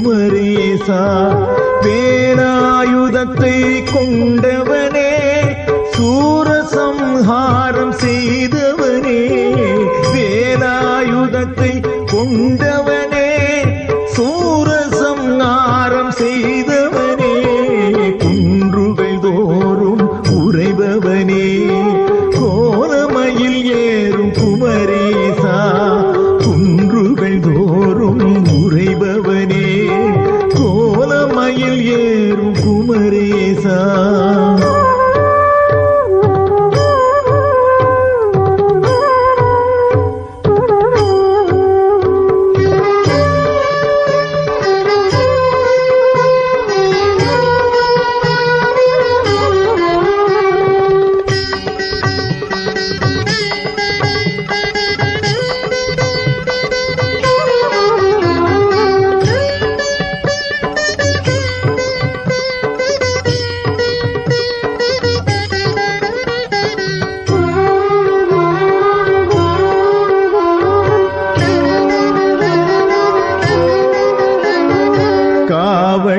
குமரேசா வேலாயுதத்தை கொண்டவனே சூரசம்ஹாரம் செய்தவனே வேலாயுதத்தை கொண்டவனே சூரசம்ஹாரம் செய்தவனே குன்றுகள் தோறும் உறைபவனே கோலமையில் ஏறும் குமரே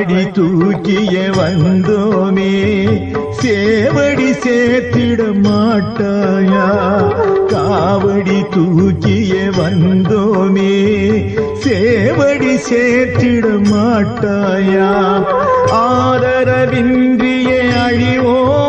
காவடி தூக்கிய வந்தோமே சேவடி சேர்த்திட மாட்டாயா? காவடி தூக்கிய வந்தோமே சேவடி சேர்த்திட மாட்டாயா? ஆதரவின்றிய அழிவோமா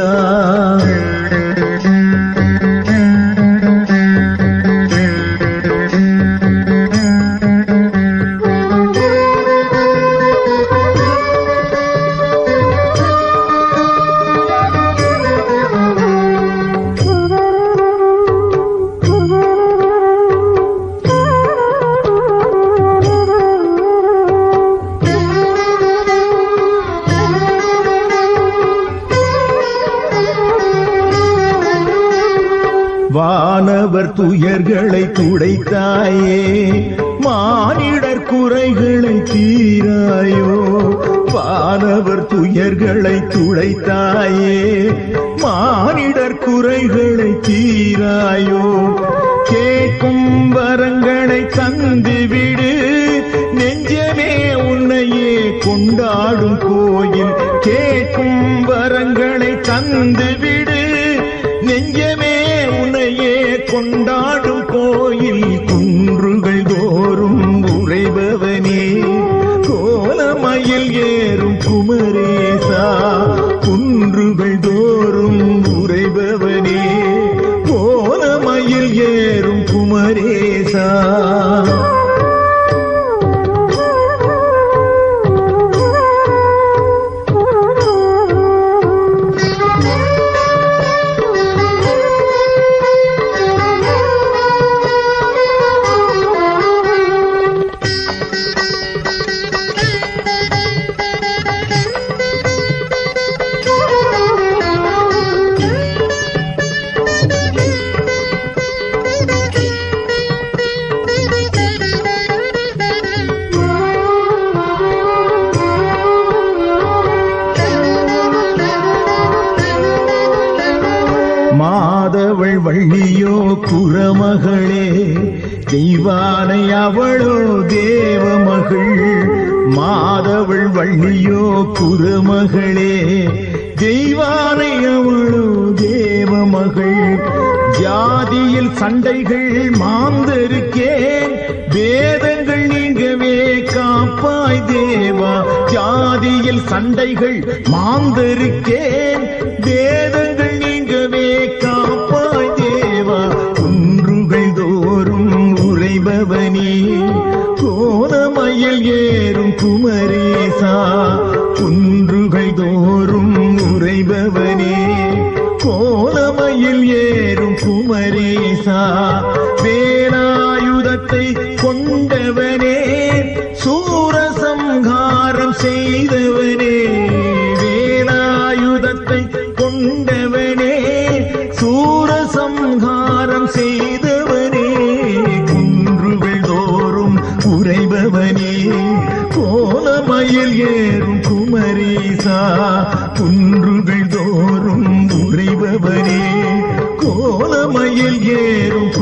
ಸಾಯ வானவர் துயர்களை துடைத்தாயே மானிடர் குறைகளை தீராயோ வானவர் துயர்களை துடைத்தாயே மானிடர் குறைகளை தீராயோ. கேட்கும் வரங்களை தந்துவிடு நெஞ்சமே உன்னையே கொண்டாடும் கோயில். கேட்கும் வரங்களை தந்து கொண்டாடும் கோயில் குன்றுகள் தோறும் உறைபவனே. கோலமயில் ஏறும் குமரேசா குன்றுகள் தோறும் உறைபவனே. கோலமயில் ஏறும் குமரேசா. வள்ளியோ குரமகளே தெய்வானை அவளோ தேவமகள் மாதவள் வள்ளியோ குரமகளே தெய்வானை அவளோ தேவமகள் ஜாதியில் சண்டைகள் மாந்தருக்கேன் வேதங்கள் நீங்கவே காப்பாய் தேவா. ஜாதியில் சண்டைகள் மாந்தருக்கேன் வேதங்கள் செய்தவனே கோலமையில் ஏறும் குமரேசா வேலாயுதத்தை கொண்டவனே சூரசம்ஹாரம் செய்தவன் உறைபவனே கோலமயில் ஏறும் குமரேசா குன்றுகள் தோறும் உறைபவனே. கோலமயில் ஏறும்